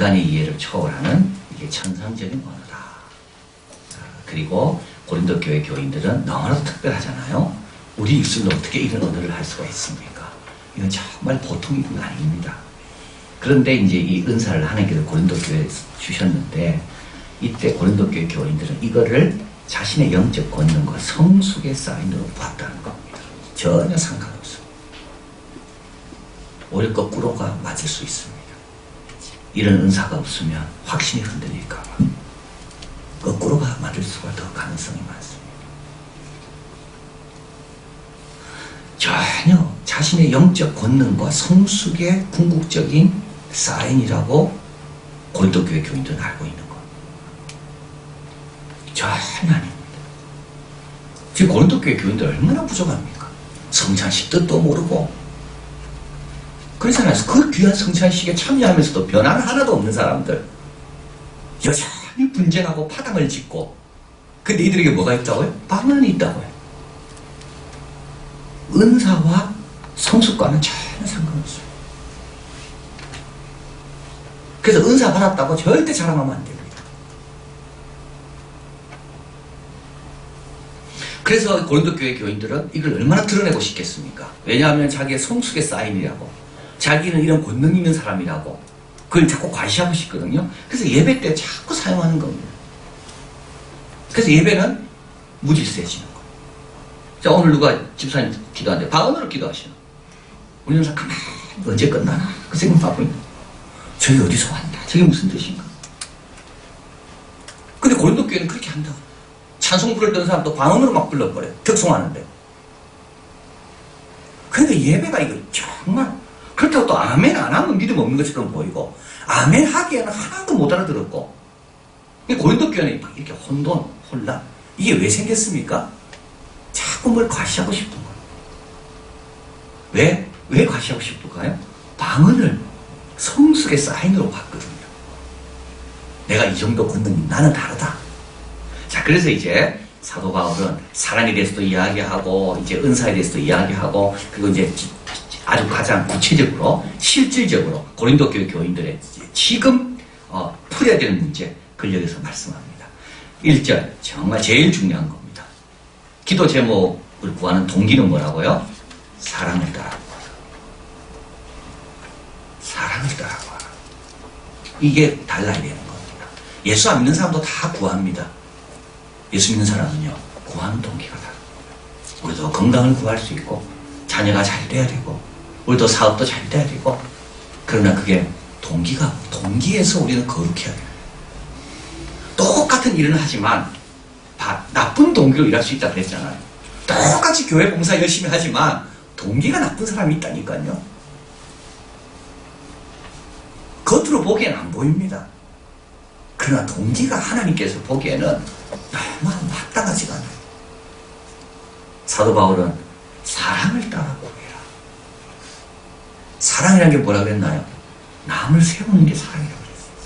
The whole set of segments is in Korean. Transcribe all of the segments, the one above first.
인간의 이해를 초월하는 이게 천상적인 언어다. 아, 그리고 고린도 교회 교인들은 너무나도 특별하잖아요. 우리 입술로 어떻게 이런 언어를 할 수가 있습니까? 이건 정말 보통 일은 아닙니다. 그런데 이제 이 은사를 하나님께서 고린도 교회에 주셨는데 이때 고린도 교회 교인들은 이거를 자신의 영적 권능과 성숙의 사인으로 봤다는 겁니다. 전혀 상관없습니다. 오히려 거꾸로가 맞을 수 있습니다. 이런 은사가 없으면 확신이 흔들릴까 봐 거꾸로가 맞을 수가 더 가능성이 많습니다. 전혀 자신의 영적 권능과 성숙의 궁극적인 사인이라고 고린도 교회 교인들은 알고 있는 겁니다. 전혀 아닙니다. 지금 고린도 교회 교인들 얼마나 부족합니까? 성찬식 뜻도 모르고 그렇잖아요. 그 귀한 성찬식에 참여하면서도 변화는 하나도 없는 사람들 여전히 분쟁하고 파당을 짓고 근데 이들에게 뭐가 있다고요? 방언이 있다고요. 은사와 성숙과는 전혀 상관없어요. 그래서 은사 받았다고 절대 자랑하면 안 됩니다. 그래서 고린도 교회 교인들은 이걸 얼마나 드러내고 싶겠습니까? 왜냐하면 자기의 성숙의 사인이라고 자기는 이런 권능 있는 사람이라고 그걸 자꾸 과시하고 싶거든요. 그래서 예배 때 자꾸 사용하는 겁니다. 그래서 예배는 무질서해지는 거예요. 자 오늘 누가 집사님 기도하는데 방언으로 기도하시나? 우리 는 사 가만히 언제 끝나나? 그 생각 하고 있는 거예요. 저게 어디서 왔나? 저게 무슨 뜻인가? 근데 고린도 교회는 그렇게 한다고. 찬송 부르던 사람도 방언으로 막 불러버려요. 특송하는데. 그러니까 예배가 이거 정말 그렇다고 또 아멘 안 하면 믿음 없는 것처럼 보이고 아멘 하기에는 하나도 못 알아들었고 이 고린도 교회는 막 이렇게 혼돈, 혼란 이게 왜 생겼습니까? 자꾸 뭘 과시하고 싶은 거예요. 왜? 왜 과시하고 싶을까요? 방언을 성숙의 사인으로 봤거든요. 내가 이 정도 권능이 나는 다르다. 자, 그래서 이제 사도 바울은 사랑에 대해서도 이야기하고 이제 은사에 대해서도 이야기하고 그리고 이제 지- 아주 가장 구체적으로 실질적으로 고린도 교회 교인들의 지금 어, 풀어야 되는 문제 여기서 말씀합니다. 1절 정말 제일 중요한 겁니다. 기도 제목을 구하는 동기는 뭐라고요? 사랑을 따라고 사랑을 따라고 이게 달라야 되는 겁니다. 예수 안 믿는 사람도 다 구합니다. 예수 믿는 사람은요, 구하는 동기가 다릅니다. 우리도 건강을 구할 수 있고, 자녀가 잘 돼야 되고, 우리도 사업도 잘 돼야 되고, 그러나 그게 동기가, 동기에서 우리는 거룩해야 돼요. 똑같은 일은 하지만, 바- 나쁜 동기로 일할 수 있다고 그랬잖아요. 똑같이 교회 봉사 열심히 하지만, 동기가 나쁜 사람이 있다니까요. 겉으로 보기엔 안 보입니다. 그러나 동기가 하나님께서 보기에는 너무 마땅하지가 않아요. 사도 바울은 사랑을 따라 구해라. 사랑이라는 게 뭐라 그랬나요? 남을 세우는 게 사랑이라고 그랬어요.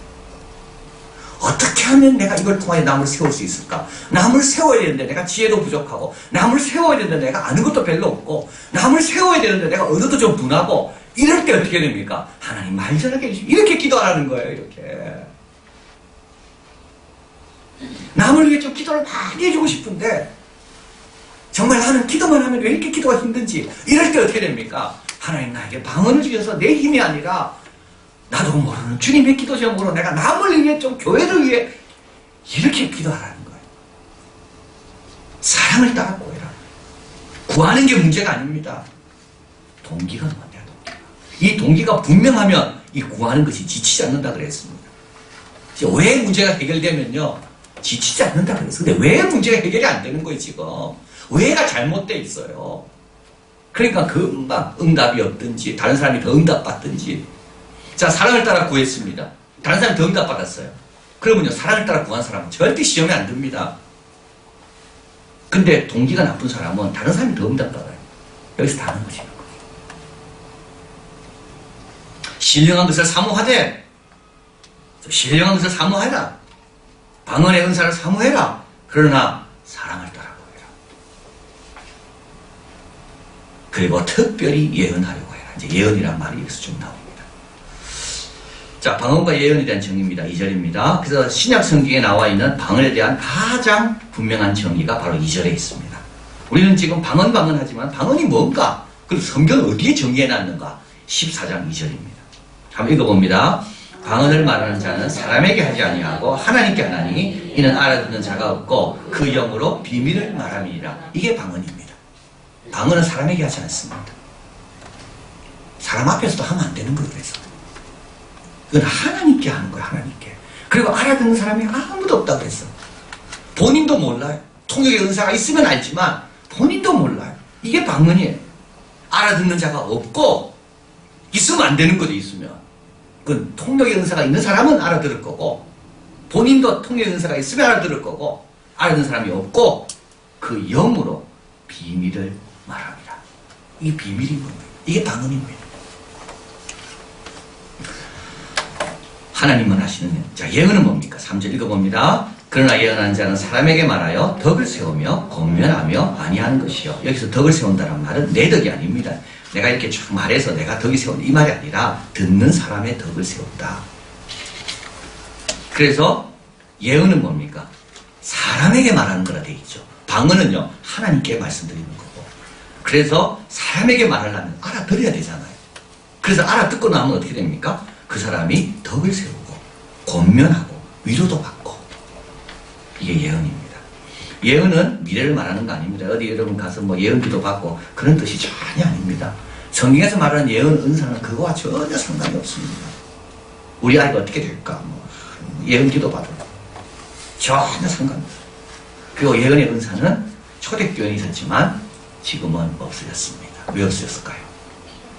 어떻게 하면 내가 이걸 통하여 남을 세울 수 있을까? 남을 세워야 되는데 내가 지혜도 부족하고, 남을 세워야 되는데 내가 아는 것도 별로 없고, 남을 세워야 되는데 내가 얻어도 좀 둔하고, 이럴 때 어떻게 됩니까? 하나님 말 잘하게 해주시고, 이렇게 기도하라는 거예요, 이렇게. 남을 위해 좀 기도를 많이 해주고 싶은데 정말 나는 기도만 하면 왜 이렇게 기도가 힘든지 이럴 때 어떻게 됩니까? 하나님 나에게 방언을 주셔서 내 힘이 아니라 나도 모르는 주님의 기도 제목으로 내가 남을 위해 좀 교회를 위해 이렇게 기도하라는 거예요. 사랑을 따라 구해라. 구하는 게 문제가 아닙니다. 동기가 문제야, 동기가. 이 동기가 분명하면 이 구하는 것이 지치지 않는다 그랬습니다. 왜 문제가 해결되면요 지치지 않는다 그랬어. 근데 왜 문제가 해결이 안 되는 거예요 지금? 왜가 잘못돼 있어요. 그러니까 그 응답, 응답이 없든지 다른 사람이 더 응답받든지 자 사랑을 따라 구했습니다. 다른 사람이 더 응답받았어요. 그러면요 사랑을 따라 구한 사람은 절대 시험에 안 듭니다. 근데 동기가 나쁜 사람은 다른 사람이 더 응답받아요. 여기서 다른 것이 있는 거예요. 신령한 것을 사모하되 신령한 것을 사모해라. 방언의 은사를 사모해라. 그러나 사랑을 따라 구해라. 그리고 특별히 예언하려고 해라. 이제 예언이란 말이 여기서 좀 나옵니다. 자, 방언과 예언에 대한 정의입니다. 2절입니다. 그래서 신약 성경에 나와 있는 방언에 대한 가장 분명한 정의가 바로 2절에 있습니다. 우리는 지금 방언 방언 하지만 방언이 뭔가? 그리고 성경은 어디에 정의해 놨는가? 14장 2절입니다. 한번 읽어봅니다. 방언을 말하는 자는 사람에게 하지 아니하고 하나님께 하나니 이는 알아듣는 자가 없고 그 영으로 비밀을 말함이니라. 이게 방언입니다. 방언은 사람에게 하지 않습니다. 사람 앞에서도 하면 안 되는 거예요. 그래서 그건 하나님께 하는 거예요. 하나님께. 그리고 알아듣는 사람이 아무도 없다고 그랬어. 본인도 몰라요. 통역의 은사가 있으면 알지만 본인도 몰라요. 이게 방언이에요. 알아듣는 자가 없고 있으면 안 되는 거죠. 있으면. 그 통역의 은사가 있는 사람은 알아들을 거고 본인도 통역의 은사가 있으면 알아들을 거고 알아듣는 사람이 없고 그 영으로 비밀을 말합니다. 이게 비밀인 겁니다. 이게 방언입니다. 하나님은 하시는 자 예언은 뭡니까? 3절 읽어봅니다. 그러나 예언하는 자는 사람에게 말하여 덕을 세우며 권면하며 아니하는 것이요. 여기서 덕을 세운다는 말은 내 덕이 아닙니다. 내가 이렇게 쭉 말해서 내가 덕이 세운다 이 말이 아니라 듣는 사람의 덕을 세운다. 그래서 예언은 뭡니까? 사람에게 말하는 거라 돼 있죠. 방언은요 하나님께 말씀드리는 거고. 그래서 사람에게 말하려면 알아들어야 되잖아요. 그래서 알아듣고 나면 어떻게 됩니까? 그 사람이 덕을 세우고 권면하고 위로도 받고 이게 예언입니다. 예언은 미래를 말하는 거 아닙니다. 어디 여러분 가서 뭐 예언기도 받고 그런 뜻이 전혀 아닙니다. 성경에서 말하는 예언 은사는 그거와 전혀 상관이 없습니다. 우리 아이가 어떻게 될까? 뭐 예언기도 받고 전혀 상관없어요. 그리고 예언의 은사는 초대교회에 있었지만 지금은 없어졌습니다. 왜 없어졌을까요?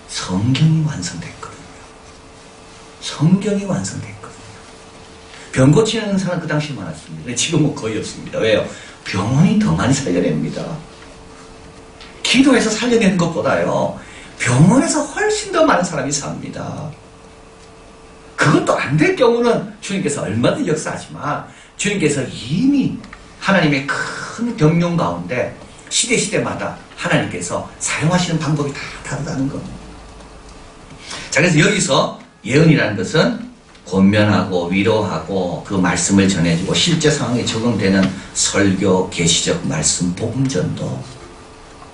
성경이 완성됐거든요. 성경이 완성됐거든요. 병 고치는 은사는 그 당시 많았습니다. 지금은 거의 없습니다. 왜요? 병원이 더 많이 살려냅니다. 기도해서 살려내는 것보다요, 병원에서 훨씬 더 많은 사람이 삽니다. 그것도 안 될 경우는 주님께서 얼마든지 역사하지만, 주님께서 이미 하나님의 큰 병용 가운데 시대시대마다 하나님께서 사용하시는 방법이 다 다르다는 겁니다. 자, 그래서 여기서 예언이라는 것은 권면하고 위로하고 그 말씀을 전해주고 실제 상황에 적용되는 설교, 계시적 말씀, 복음전도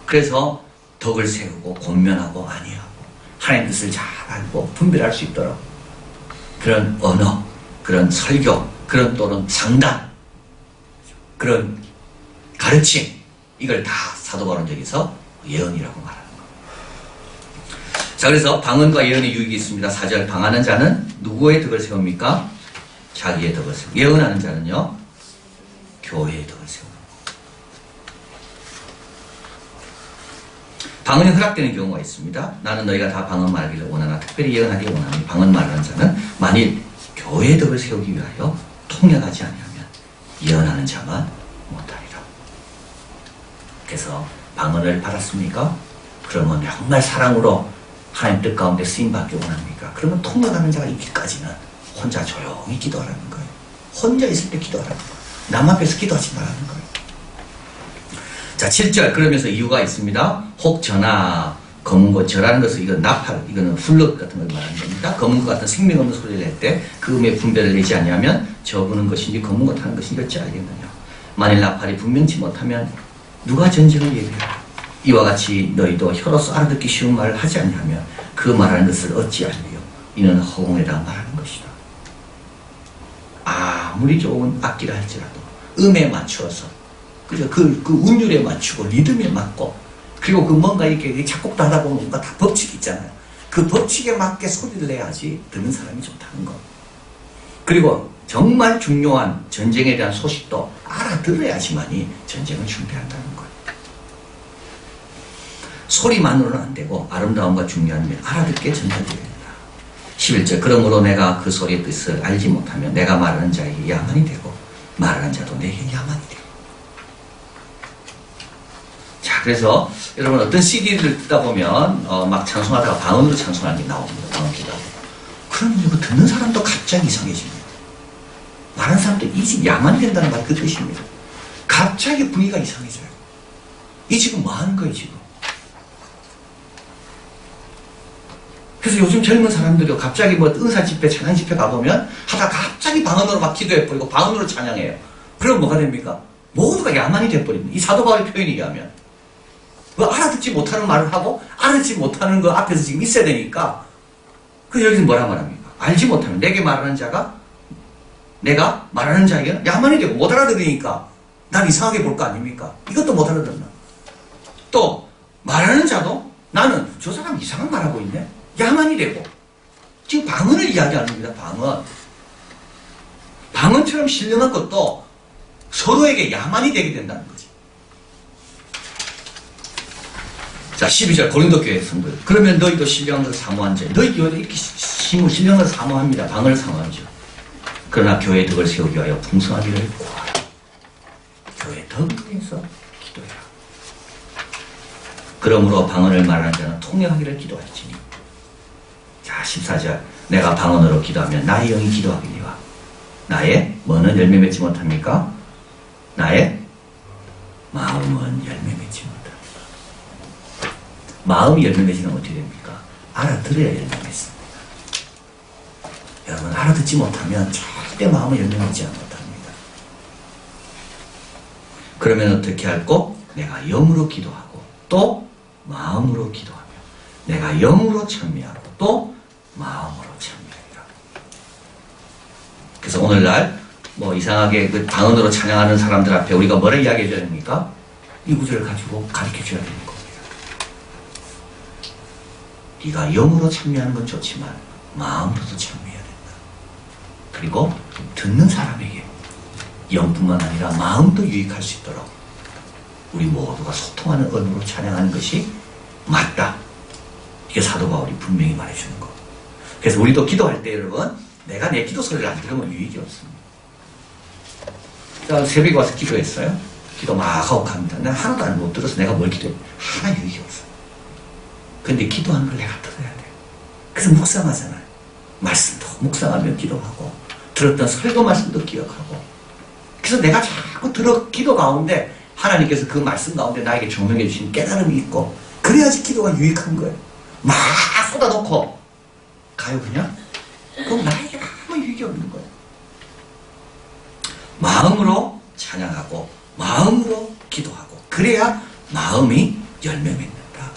그래서 덕을 세우고 권면하고 아니하고 하나님 뜻을 잘 알고 분별할 수 있도록 그런 언어, 그런 설교, 그런 또는 상담, 그런 가르침 이걸 다 사도 여기서 예언이라고 말합니다. 자, 그래서 방언과 예언의 유익이 있습니다. 4절 방하는 자는 누구의 덕을 세웁니까? 자기의 덕을 세우고 예언하는 자는요. 교회의 덕을 세우고 방언이 허락되는 경우가 있습니다. 나는 너희가 다 방언 말기를 원하나 특별히 예언하기를 원하니 방언 말하는 자는 만일 교회의 덕을 세우기 위하여 통역하지 아니하면 예언하는 자만 못하 그래서 방언을 받았습니까? 그러면 정말 사랑으로 하나님 뜻 가운데 쓰임받기 원합니까? 그러면 통역하는 자가 있기까지는 혼자 조용히 기도하라는 거예요. 혼자 있을 때 기도하라는 거예요. 남 앞에서 기도하지 말라는 거예요. 자, 7절. 그러면서 이유가 있습니다. 혹 전하, 검은 것, 절하는 것은 이건 나팔, 이거는 훌럭 같은 걸 말하는 겁니다. 검은 것 같은 생명 없는 소리를 낼 때 그 음의 분별을 내지 아니하면 저부는 것인지 검은 것 하는 것인지 어찌 알겠느냐. 만일 나팔이 분명치 못하면 누가 전쟁을 예비하라. 이와 같이 너희도 혀로서 알아듣기 쉬운 말을 하지 않냐면 그 말하는 것을 어찌 알리요? 이는 허공에다 말하는 것이다. 아무리 좋은 악기를 할지라도 음에 맞추어서 그죠? 그, 그 운율에 맞추고 리듬에 맞고 그리고 그 뭔가 이렇게 작곡도 하다 보면 뭔가 다 법칙이 있잖아요. 그 법칙에 맞게 소리를 내야지 듣는 사람이 좋다는 거. 그리고 정말 중요한 전쟁에 대한 소식도 알아들어야지만이 전쟁을 준비한다는 거예요. 소리만으로는 안 되고 아름다움과 중요한 면 알아듣게 전달되어야 된다. 11절 그러므로 내가 그 소리의 뜻을 알지 못하면 내가 말하는 자에게 야만이 되고 말하는 자도 내게 야만이 되고 자 그래서 여러분 어떤 CD를 듣다 보면 어, 막 찬송하다가 방언으로 찬송하는 게 나옵니다. 방언 기도 그러면 이거 듣는 사람도 갑자기 이상해집니다. 말하는 사람도 이집 야만이 된다는 말 그 뜻입니다. 갑자기 분위기가 이상해져요. 이 지금 뭐 하는 거예요 지금? 그래서 요즘 젊은 사람들이 갑자기 뭐 은사 집회, 찬양 집회 가보면 하다 갑자기 방언으로 막 기도해버리고 방언으로 찬양해요. 그럼 뭐가 됩니까? 모두가 야만이 돼버립니다. 이 사도 바울의 표현에 의하면. 그 알아듣지 못하는 말을 하고 알아듣지 못하는 거 앞에서 지금 있어야 되니까 그 여기서 뭐라 말합니까? 알지 못하면 내게 말하는 자가 내가 말하는 자에게는 야만이 되고 못 알아들으니까 난 이상하게 볼 거 아닙니까? 이것도 못 알아듣나? 또 말하는 자도 나는 저 사람 이상한 말하고 있네. 야만이 되고 지금 방언을 이야기하는 겁니다. 방언. 방언처럼 신령한 것도 서로에게 야만이 되게 된다는 거지. 자, 12절 고린도 교회 성도. 그러면 너희도 신령한 것을 사모한 자. 너희 교회도 이렇게 신- 신령한 것을 사모합니다. 방언을 사모하죠. 그러나 교회의 덕을 세우기 위하여 풍성하기를 구하라. 교회 위해서 기도해라. 그러므로 방언을 말하는 자는 통역하기를 기도할지니. 자, 14절. 내가 방언으로 기도하면 나의 영이 기도하기니와 나의 뭐는 열매 맺지 못합니까? 나의 마음은 열매 맺지 못합니다. 마음이 열매 맺으면 어떻게 됩니까? 알아들어야 열매 맺습니다. 여러분 알아듣지 못하면 절대 마음을 열매 맺지 못합니다. 그러면 어떻게 할꼬? 내가 영으로 기도하고 또 마음으로 기도하며 내가 영으로 찬미하고 또 마음으로 찬미하리라. 그래서 오늘날 뭐 이상하게 그 방언으로 찬양하는 사람들 앞에 우리가 뭐라 이야기해 줘야 됩니까? 이 구절을 가지고 가르쳐 줘야 되는 겁니다. 네가 영으로 찬미하는 건 좋지만 마음으로도 찬미해야 된다. 그리고 듣는 사람에게 영뿐만 아니라 마음도 유익할 수 있도록 우리 모두가 소통하는 언어로 찬양하는 것이 맞다. 이게 사도 바울이 분명히 말해주는 거. 그래서 우리도 기도할 때 여러분, 내가 내 기도 소리를 안 들으면 유익이 없습니다. 자, 새벽에 와서 기도했어요. 기도 막 하고 갑니다. 난 하나도 안 못 들어서 내가 뭘 기도해. 하나 유익이 없어. 근데 기도하는 걸 내가 들어야 돼. 그래서 묵상하잖아요. 말씀도 묵상하며 기도하고, 들었던 설교 말씀도 기억하고. 그래서 내가 자꾸 들어, 기도 가운데 하나님께서 그 말씀 가운데 나에게 조명해 주신 깨달음이 있고, 그래야지 기도가 유익한 거예요. 막 쏟아놓고, 가요, 그냥? 그럼 나에게 아무 유익이 없는 거예요. 마음으로 찬양하고, 마음으로 기도하고, 그래야 마음이 열매 맺는다.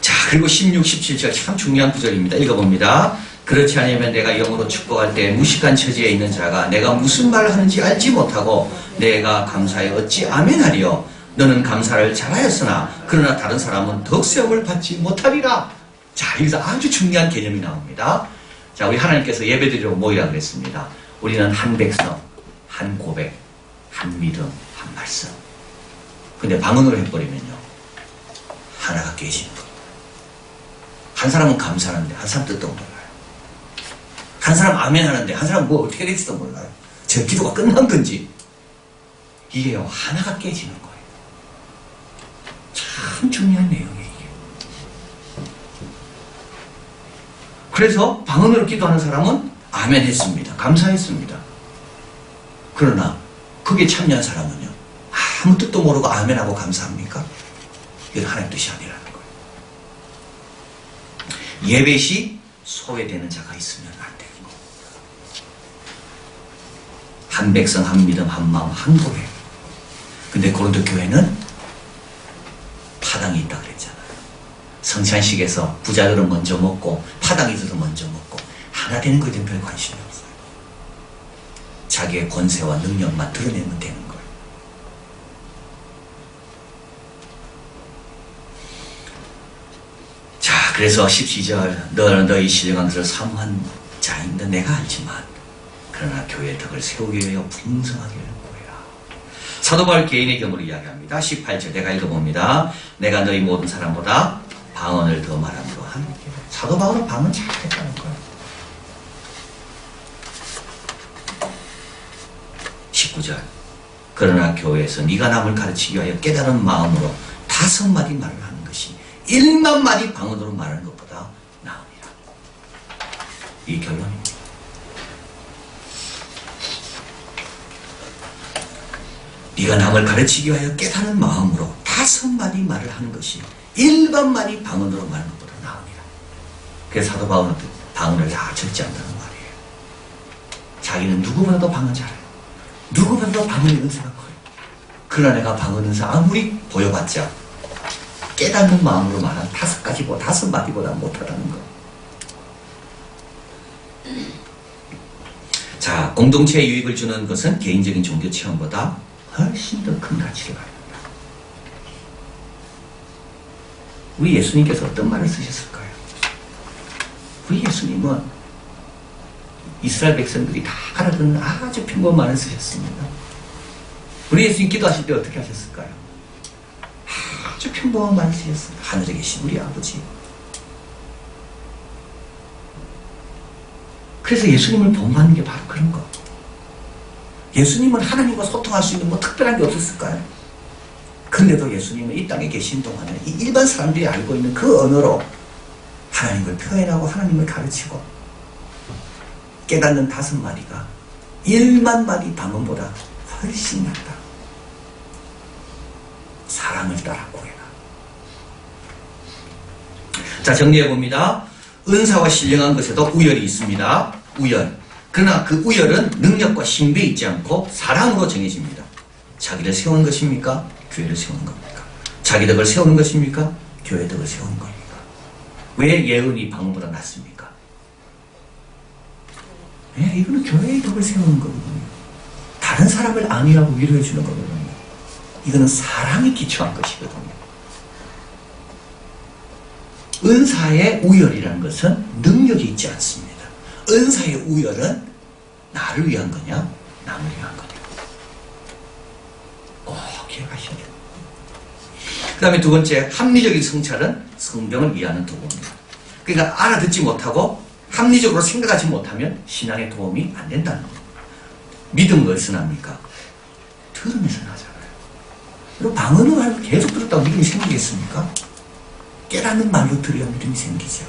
자, 그리고 16, 17절 참 중요한 구절입니다. 읽어봅니다. 그렇지 않으면 내가 영으로 축복할 때 무식한 처지에 있는 자가 내가 무슨 말을 하는지 알지 못하고 내가 감사에 어찌 아멘하리요. 너는 감사를 잘하였으나 그러나 다른 사람은 덕세움을 받지 못하리라. 자, 여기서 아주 중요한 개념이 나옵니다. 자, 우리 하나님께서 예배드리러 모이라 그랬습니다. 우리는 한 백성, 한 고백, 한 믿음, 한 말씀. 근데 방언으로 해버리면요. 하나가 깨진 분. 한 사람은 감사하는데 한 사람 뜻도 몰라요. 한 사람 아멘 하는데 한 사람 뭐 어떻게 될지도 몰라요. 제 기도가 끝난 건지. 이게요, 하나가 깨지는 거예요. 참 중요한 내용이에요. 그래서 방언으로 기도하는 사람은 아멘 했습니다. 감사했습니다. 그러나 그게 참여한 사람은요, 아무 뜻도 모르고 아멘하고 감사합니까? 이건 하나님 뜻이 아니라는 거예요. 예배 시 소외되는 자가 있으면 안 되는 겁니다. 한 백성, 한 믿음, 한 마음, 한 고백. 근데 고린도 교회는 파당이 있다 그랬잖아요. 성찬식에서 부자들은 먼저 먹고 파당이들은 먼저 먹고 하나 되는 거에 대한 별 관심이 없어요. 자기의 권세와 능력만 드러내면 되는 거예요. 자, 그래서 12절 너는 너희 신령한 것을 사모한 자인데 내가 알지만 그러나 교회의 덕을 세우기 위하여 풍성하기를 구해라. 사도 바울 개인의 경우를 이야기합니다. 18절 내가 읽어봅니다. 내가 너희 모든 사람보다 방언을 더 말함으로 하는 길. 사도 바울은 방언 잘했다는 거예요. 19절 그러나 교회에서 네가 남을 가르치기 위하여 깨달은 마음으로 다섯 마디 말을 하는 것이 일만 마디 방언으로 말하는 것보다 나으니라. 이 결론입니다. 네가 남을 가르치기 위하여 깨달은 마음으로 다섯 마디 말을 하는 것이 일반만이 방언으로 말하는 것보다 나옵니다. 그래서 사도 바울은 방언을 다 않다는 말이에요. 자기는 누구보다도 방언 잘해요. 누구보다도 방언의 은사가 커요. 그러나 내가 방언 은사 아무리 보여봤자 깨닫는 마음으로 말한 다섯 가지고 다섯 마디보다 못하다는 거. 자, 공동체에 유익을 주는 것은 개인적인 종교 체험보다 훨씬 더 큰 가치를 가집니다. 우리 예수님께서 어떤 말을 쓰셨을까요? 우리 예수님은 이스라엘 백성들이 다 알아듣는 아주 평범한 말을 쓰셨습니다. 우리 예수님 기도하실 때 어떻게 하셨을까요? 아주 평범한 말을 쓰셨습니다. 하늘에 계신 우리 아버지. 그래서 예수님을 본받는 게 바로 그런 거. 예수님은 하나님과 소통할 수 있는 뭐 특별한 게 없었을까요? 근데도 예수님은 이 땅에 계신 동안에 이 일반 사람들이 알고 있는 그 언어로 하나님을 표현하고 하나님을 가르치고 깨닫는 다섯 마디가 1만 마디 방언보다 훨씬 낫다. 사랑을 따라 구해라. 자, 정리해 봅니다. 은사와 신령한 것에도 우열이 있습니다. 우열. 그러나 그 우열은 능력과 신비에 있지 않고 사랑으로 정해집니다. 자기를 세우는 것입니까? 교회를 세우는 겁니까? 자기 덕을 세우는 것입니까? 교회 덕을 세우는 겁니까? 왜 예언이 방언보다 낫습니까? 예, 이거는 교회의 덕을 세우는 거거든요. 다른 사람을 아니라고 위로해 주는 거거든요. 이거는 사랑에 기초한 것이거든요. 은사의 우열이라는 것은 능력이 있지 않습니다. 은사의 우열은 나를 위한 거냐, 남을 위한 거냐. 꼭 기억하셔야. 그 다음에 두 번째, 합리적인 성찰은 성경을 이해하는 도구입니다. 그러니까 알아듣지 못하고 합리적으로 생각하지 못하면 신앙에 도움이 안 된다는 거예요. 믿음은 어디서 납니까? 들으면서 나잖아요. 그리고 방언을 할- 계속 들었다고 믿음이 생기겠습니까? 깨닫는 말로 들어야 믿음이 생기죠.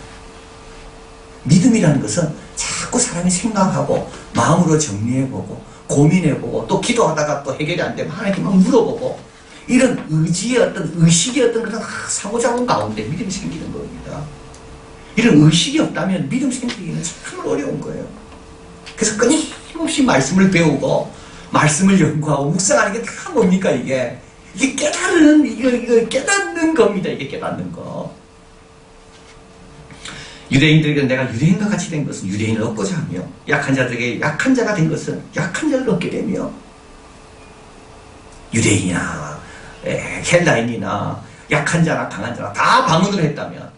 믿음이라는 것은 자꾸 사람이 생각하고 마음으로 정리해보고 고민해보고 또 기도하다가 또 해결이 안 되면 하나님께 막 물어보고 이런 의지의 어떤 의식의 어떤 그런 상호작용 가운데 믿음이 생기는 겁니다. 이런 의식이 없다면 믿음 생기기는 정말 어려운 거예요. 그래서 끊임없이 말씀을 배우고 말씀을 연구하고 묵상하는 게 다 뭡니까 이게 이게 깨달은 이거 이거 깨닫는 겁니다. 이게 깨닫는 거. 유대인들에게 내가 유대인과 같이 된 것은 유대인을 얻고자 하며 약한 자들에게 약한 자가 된 것은 약한 자를 얻게 되며 유대인이나 에, 헬라인이나 약한 자나 강한 자나 다 방언을 했다면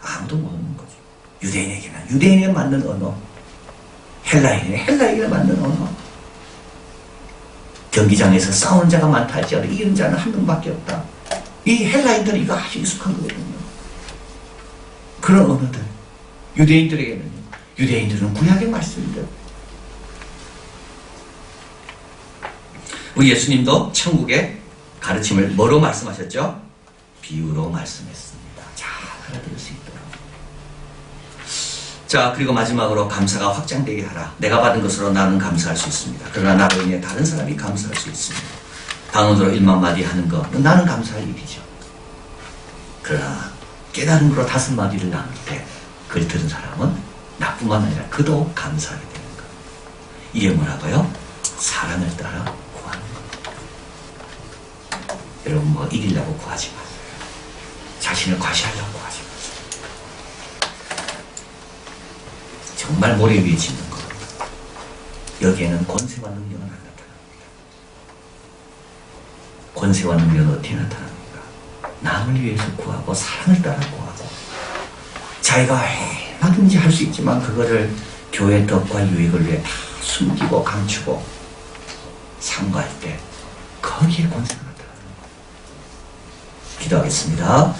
아무도 모르는 거죠. 유대인에게는 유대인에 맞는 언어, 헬라인에게 헬라인에 맞는 언어. 경기장에서 싸우는 자가 많다 할지라도 이기는 자는 한 명밖에 없다. 이 헬라인들은 이거 아주 익숙한 거거든요. 그런 언어들. 유대인들에게는 유대인들은 구약의 말씀들. 우리 예수님도 천국의 가르침을 뭐로 말씀하셨죠? 비유로 말씀했습니다. 잘 알아들을 수 있도록. 자, 그리고 마지막으로 감사가 확장되게 하라. 내가 받은 것으로 나는 감사할 수 있습니다. 그러나 나로 인해 다른 사람이 감사할 수 있습니다. 방언으로 일만 마디 하는 거, 나는 감사할 일이죠. 그러나 깨달은 거로 다섯 마디를 나눌 때, 그걸 들은 사람은 나뿐만 아니라 그도 감사하게 되는 거. 이게 뭐라고요? 사랑을 따라 구하는 겁니다. 여러분 뭐 이기려고 구하지 마세요. 자신을 과시하려고 하지 마세요. 정말 모래 위에 짓는 겁니다. 여기에는 권세와 능력은 안 나타납니다. 권세와 능력은 어떻게 나타납니까? 남을 위해서 구하고 사랑을 따라 구하고 자기가 얼마든지 할 수 있지만 그거를 교회 덕과 유익을 위해 다 숨기고 감추고 상고할 때 거기에 권세가 나타나는 거예요. 기도하겠습니다.